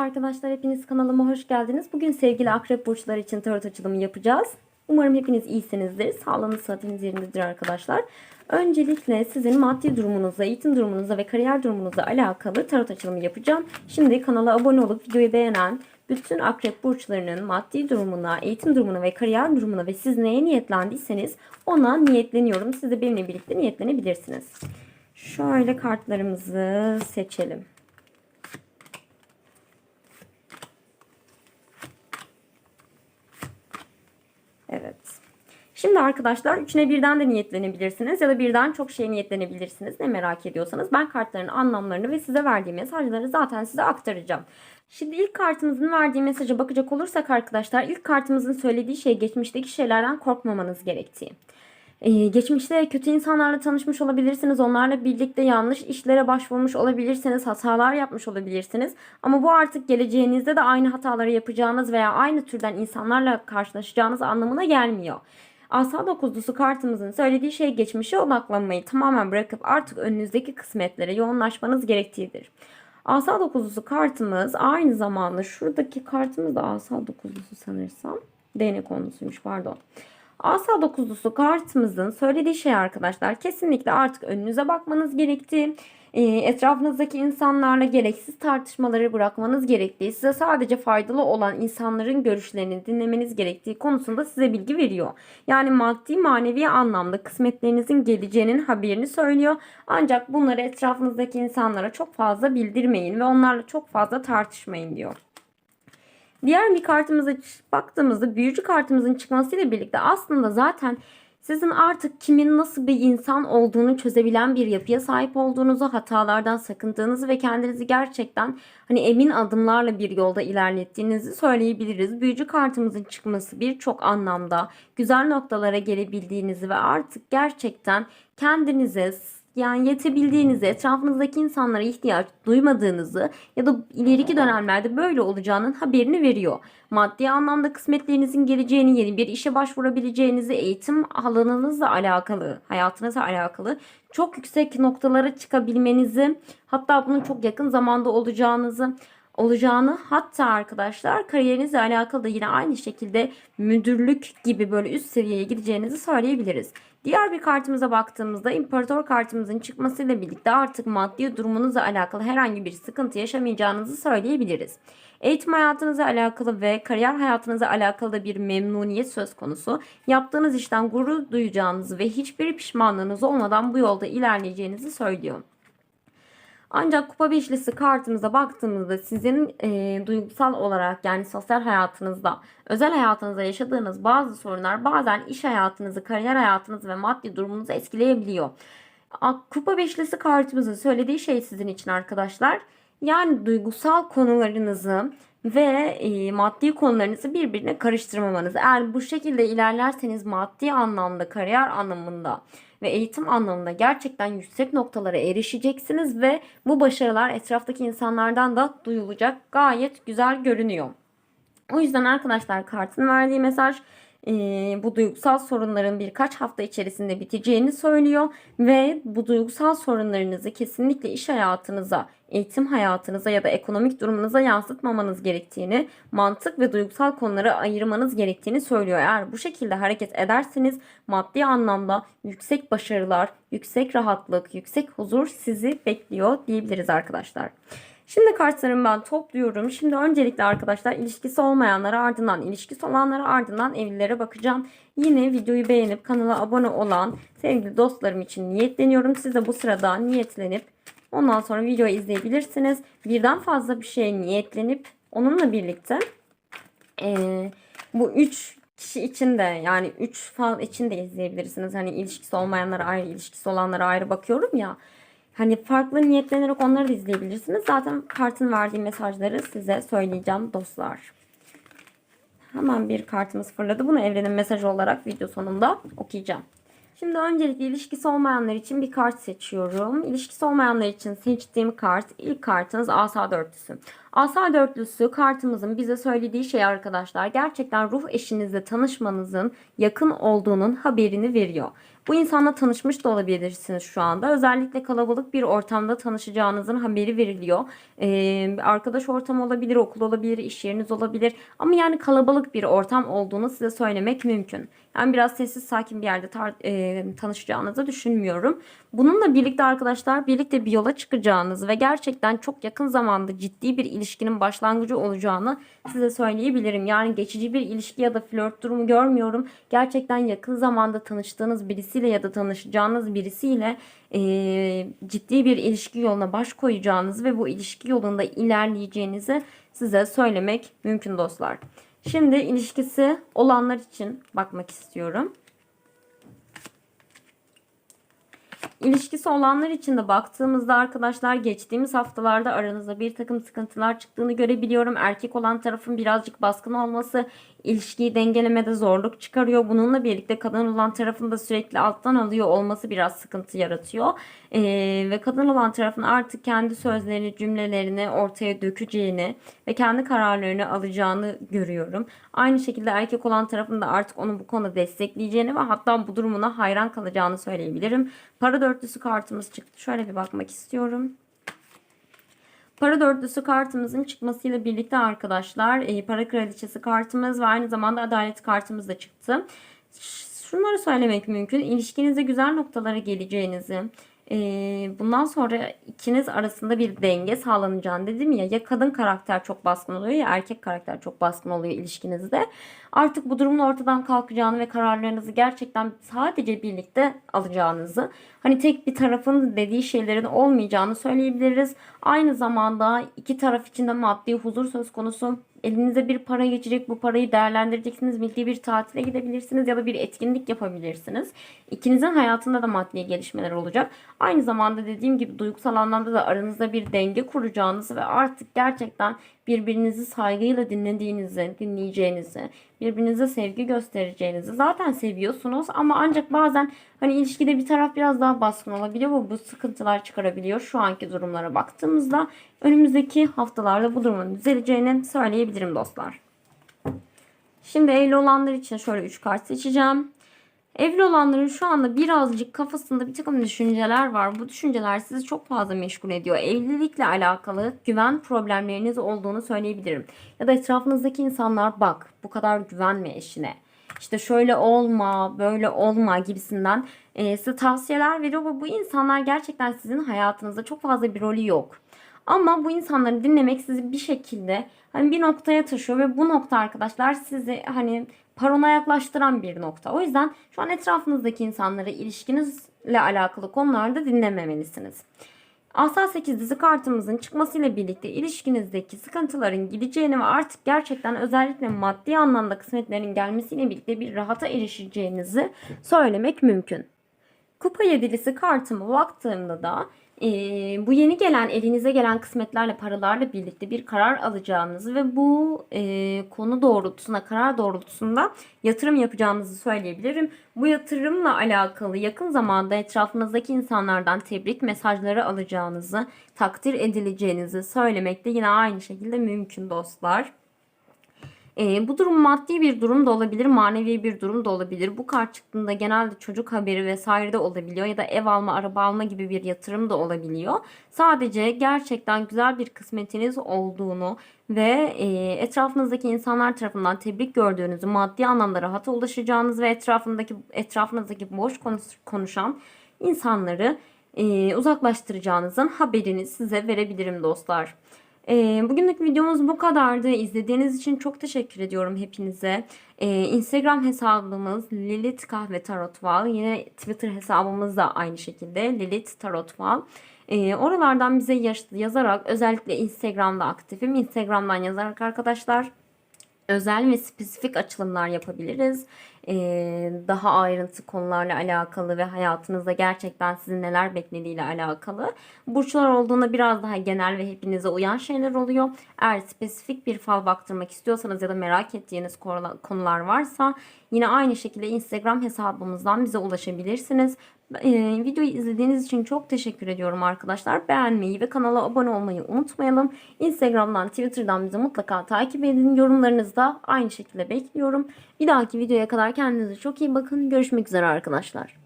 arkadaşlar, hepiniz kanalıma hoş geldiniz. Bugün sevgili akrep burçları için tarot açılımı yapacağız. Umarım hepiniz iyisinizdir. Sağlığınız, sıhhatiniz yerindedir arkadaşlar. Öncelikle sizin maddi durumunuzla, eğitim durumunuzla ve kariyer durumunuzla alakalı tarot açılımı yapacağım. Şimdi kanala abone olup videoyu beğenen bütün akrep burçlarının maddi durumuna, eğitim durumuna ve kariyer durumuna ve siz neye niyetlendiyseniz ona niyetleniyorum. Siz de benimle birlikte niyetlenebilirsiniz. Şöyle kartlarımızı seçelim. Şimdi arkadaşlar üçüne birden de niyetlenebilirsiniz ya da birden çok şey niyetlenebilirsiniz. Ne merak ediyorsanız ben kartların anlamlarını ve size verdiğim mesajları zaten size aktaracağım. Şimdi ilk kartımızın verdiği mesaja bakacak olursak arkadaşlar ilk kartımızın söylediği şey geçmişteki şeylerden korkmamanız gerektiği. Ee, geçmişte kötü insanlarla tanışmış olabilirsiniz. Onlarla birlikte yanlış işlere başvurmuş olabilirsiniz. Hatalar yapmış olabilirsiniz. Ama bu artık geleceğinizde de aynı hataları yapacağınız veya aynı türden insanlarla karşılaşacağınız anlamına gelmiyor. Asa dokuzlusu kartımızın söylediği şey geçmişe odaklanmayı tamamen bırakıp artık önünüzdeki kısmetlere yoğunlaşmanız gerektiğidir. Asa dokuzlusu kartımız aynı zamanda şuradaki kartımız da asa dokuzlusu sanırsam. Değnek konusuymuş pardon. Asa dokuzlusu kartımızın söylediği şey arkadaşlar kesinlikle artık önünüze bakmanız gerektiği, etrafınızdaki insanlarla gereksiz tartışmaları bırakmanız gerektiği, size sadece faydalı olan insanların görüşlerini dinlemeniz gerektiği konusunda size bilgi veriyor. Yani maddi manevi anlamda kısmetlerinizin geleceğinin haberini söylüyor. Ancak bunları etrafınızdaki insanlara çok fazla bildirmeyin ve onlarla çok fazla tartışmayın diyor. Diğer bir kartımıza baktığımızda büyücü kartımızın çıkmasıyla birlikte aslında zaten sizin artık kimin nasıl bir insan olduğunu çözebilen bir yapıya sahip olduğunuzu, hatalardan sakındığınızı ve kendinizi gerçekten hani emin adımlarla bir yolda ilerlettiğinizi söyleyebiliriz. Büyücü kartımızın çıkması birçok anlamda güzel noktalara gelebildiğinizi ve artık gerçekten kendinize yani yetebildiğinizi, etrafınızdaki insanlara ihtiyaç duymadığınızı ya da ileriki dönemlerde böyle olacağının haberini veriyor. Maddi anlamda kısmetlerinizin geleceğini, yeni bir işe başvurabileceğinizi, eğitim alanınızla alakalı, hayatınızla alakalı çok yüksek noktalara çıkabilmenizi, hatta bunun çok yakın zamanda olacağınızı olacağını hatta arkadaşlar kariyerinizle alakalı da yine aynı şekilde müdürlük gibi böyle üst seviyeye gideceğinizi söyleyebiliriz. Diğer bir kartımıza baktığımızda imparator kartımızın çıkmasıyla birlikte artık maddi durumunuzla alakalı herhangi bir sıkıntı yaşamayacağınızı söyleyebiliriz. Eğitim hayatınızla alakalı ve kariyer hayatınızla alakalı da bir memnuniyet söz konusu. Yaptığınız işten gurur duyacağınızı ve hiçbir pişmanlığınız olmadan bu yolda ilerleyeceğinizi söylüyor. Ancak kupa beşlisi kartımıza baktığımızda sizin e, duygusal olarak yani sosyal hayatınızda, özel hayatınızda yaşadığınız bazı sorunlar bazen iş hayatınızı, kariyer hayatınızı ve maddi durumunuzu etkileyebiliyor. Kupa beşlisi kartımızın söylediği şey sizin için arkadaşlar. Yani duygusal konularınızı ve e, maddi konularınızı birbirine karıştırmamanız. Eğer bu şekilde ilerlerseniz maddi anlamda, kariyer anlamında ve eğitim anlamında gerçekten yüksek noktalara erişeceksiniz ve bu başarılar etraftaki insanlardan da duyulacak. Gayet güzel görünüyor. O yüzden arkadaşlar kartın verdiği mesaj bu duygusal sorunların birkaç hafta içerisinde biteceğini söylüyor ve bu duygusal sorunlarınızı kesinlikle iş hayatınıza, eğitim hayatınıza ya da ekonomik durumunuza yansıtmamanız gerektiğini, mantık ve duygusal konuları ayırmanız gerektiğini söylüyor. Eğer bu şekilde hareket ederseniz maddi anlamda yüksek başarılar, yüksek rahatlık, yüksek huzur sizi bekliyor diyebiliriz arkadaşlar. Şimdi kartlarımı ben topluyorum. Şimdi öncelikle arkadaşlar ilişkisi olmayanlara ardından ilişkisi olanlara ardından evlilere bakacağım. Yine videoyu beğenip kanala abone olan sevgili dostlarım için niyetleniyorum. Siz de bu sırada niyetlenip ondan sonra videoyu izleyebilirsiniz. Birden fazla bir şeye niyetlenip onunla birlikte e, bu üç kişi için de yani 3 falan için de izleyebilirsiniz. Hani ilişkisi olmayanlara ayrı, ilişkisi olanlara ayrı bakıyorum ya. Hani farklı niyetlenerek onları da izleyebilirsiniz. Zaten kartın verdiği mesajları size söyleyeceğim dostlar. Hemen bir kartımız fırladı. Bunu evrenin mesajı olarak video sonunda okuyacağım. Şimdi öncelikle ilişkisi olmayanlar için bir kart seçiyorum. İlişkisi olmayanlar için seçtiğim kart ilk kartınız Asa Dörtlüsü. Asa Dörtlüsü kartımızın bize söylediği şey arkadaşlar gerçekten ruh eşinizle tanışmanızın yakın olduğunun haberini veriyor. Bu insanla tanışmış da olabilirsiniz şu anda. Özellikle kalabalık bir ortamda tanışacağınızın haberi veriliyor. Ee, arkadaş ortamı olabilir, okul olabilir, iş yeriniz olabilir. Ama yani kalabalık bir ortam olduğunu size söylemek mümkün. Yani biraz sessiz sakin bir yerde e, tanışacağınızı düşünmüyorum. Bununla birlikte arkadaşlar birlikte bir yola çıkacağınız ve gerçekten çok yakın zamanda ciddi bir ilişkinin başlangıcı olacağını size söyleyebilirim. Yani geçici bir ilişki ya da flört durumu görmüyorum. Gerçekten yakın zamanda tanıştığınız birisiyle ya da tanışacağınız birisiyle e, ciddi bir ilişki yoluna baş koyacağınız ve bu ilişki yolunda ilerleyeceğinizi size söylemek mümkün dostlar. Şimdi ilişkisi olanlar için bakmak istiyorum. İlişkisi olanlar için de baktığımızda arkadaşlar geçtiğimiz haftalarda aranızda bir takım sıkıntılar çıktığını görebiliyorum. Erkek olan tarafın birazcık baskın olması ilişkiyi dengelemede zorluk çıkarıyor. Bununla birlikte kadın olan tarafın da sürekli alttan alıyor olması biraz sıkıntı yaratıyor. Ee, ve kadın olan tarafın artık kendi sözlerini, cümlelerini ortaya dökeceğini ve kendi kararlarını alacağını görüyorum. Aynı şekilde erkek olan tarafın da artık onu bu konuda destekleyeceğini ve hatta bu durumuna hayran kalacağını söyleyebilirim. Para dörtlüsü kartımız çıktı. Şöyle bir bakmak istiyorum. Para dörtlüsü kartımızın çıkmasıyla birlikte arkadaşlar e, para kraliçesi kartımız ve aynı zamanda adalet kartımız da çıktı. Şunları söylemek mümkün. İlişkinizde güzel noktalara geleceğinizi, bundan sonra ikiniz arasında bir denge sağlanacağını dedim ya ya kadın karakter çok baskın oluyor ya erkek karakter çok baskın oluyor ilişkinizde. Artık bu durumun ortadan kalkacağını ve kararlarınızı gerçekten sadece birlikte alacağınızı hani tek bir tarafın dediği şeylerin olmayacağını söyleyebiliriz. Aynı zamanda iki taraf için de maddi huzur söz konusu. Elinize bir para geçecek. Bu parayı değerlendireceksiniz. Birlikte bir tatile gidebilirsiniz ya da bir etkinlik yapabilirsiniz. İkinizin hayatında da maddi gelişmeler olacak. Aynı zamanda dediğim gibi duygusal anlamda da aranızda bir denge kuracağınız ve artık gerçekten birbirinizi saygıyla dinlediğinizi, dinleyeceğinizi, birbirinize sevgi göstereceğinizi zaten seviyorsunuz ama ancak bazen hani ilişkide bir taraf biraz daha baskın olabiliyor ve bu sıkıntılar çıkarabiliyor şu anki durumlara baktığımızda. Önümüzdeki haftalarda bu durumun düzeleceğini söyleyebilirim dostlar. Şimdi evli olanlar için şöyle 3 kart seçeceğim. Evli olanların şu anda birazcık kafasında bir takım düşünceler var. Bu düşünceler sizi çok fazla meşgul ediyor. Evlilikle alakalı güven problemleriniz olduğunu söyleyebilirim. Ya da etrafınızdaki insanlar bak bu kadar güvenme eşine. İşte şöyle olma, böyle olma gibisinden size tavsiyeler veriyor ve bu insanlar gerçekten sizin hayatınızda çok fazla bir rolü yok. Ama bu insanları dinlemek sizi bir şekilde hani bir noktaya taşıyor ve bu nokta arkadaşlar sizi hani parona yaklaştıran bir nokta. O yüzden şu an etrafınızdaki insanları ilişkinizle alakalı konularda dinlememelisiniz. Asa 8 dizi kartımızın çıkmasıyla birlikte ilişkinizdeki sıkıntıların gideceğini ve artık gerçekten özellikle maddi anlamda kısmetlerin gelmesiyle birlikte bir rahata erişeceğinizi söylemek mümkün. Kupa yedilisi kartıma baktığımda da e, bu yeni gelen elinize gelen kısmetlerle paralarla birlikte bir karar alacağınızı ve bu e, konu doğrultusunda karar doğrultusunda yatırım yapacağınızı söyleyebilirim. Bu yatırımla alakalı yakın zamanda etrafınızdaki insanlardan tebrik mesajları alacağınızı, takdir edileceğinizi söylemek de yine aynı şekilde mümkün dostlar. E, bu durum maddi bir durum da olabilir, manevi bir durum da olabilir. Bu kart çıktığında genelde çocuk haberi vesaire de olabiliyor ya da ev alma, araba alma gibi bir yatırım da olabiliyor. Sadece gerçekten güzel bir kısmetiniz olduğunu ve e, etrafınızdaki insanlar tarafından tebrik gördüğünüzü, maddi anlamda rahata ulaşacağınız ve etrafındaki etrafınızdaki boş konuşan insanları e, uzaklaştıracağınızın haberini size verebilirim dostlar. E, bugünlük videomuz bu kadardı. İzlediğiniz için çok teşekkür ediyorum hepinize. E, Instagram hesabımız Lilith Kahve Tarotval. Yine Twitter hesabımız da aynı şekilde Lilith Tarotval. E, oralardan bize yazarak özellikle Instagram'da aktifim. Instagram'dan yazarak arkadaşlar özel ve spesifik açılımlar yapabiliriz. Daha ayrıntı konularla alakalı ve hayatınızda gerçekten sizin neler beklediğiyle alakalı. Burçlar olduğunda biraz daha genel ve hepinize uyan şeyler oluyor. Eğer spesifik bir fal baktırmak istiyorsanız ya da merak ettiğiniz konular varsa yine aynı şekilde Instagram hesabımızdan bize ulaşabilirsiniz. Videoyu izlediğiniz için çok teşekkür ediyorum arkadaşlar. Beğenmeyi ve kanala abone olmayı unutmayalım. Instagram'dan, Twitter'dan bizi mutlaka takip edin. Yorumlarınızı da aynı şekilde bekliyorum. Bir dahaki videoya kadar kendinize çok iyi bakın. Görüşmek üzere arkadaşlar.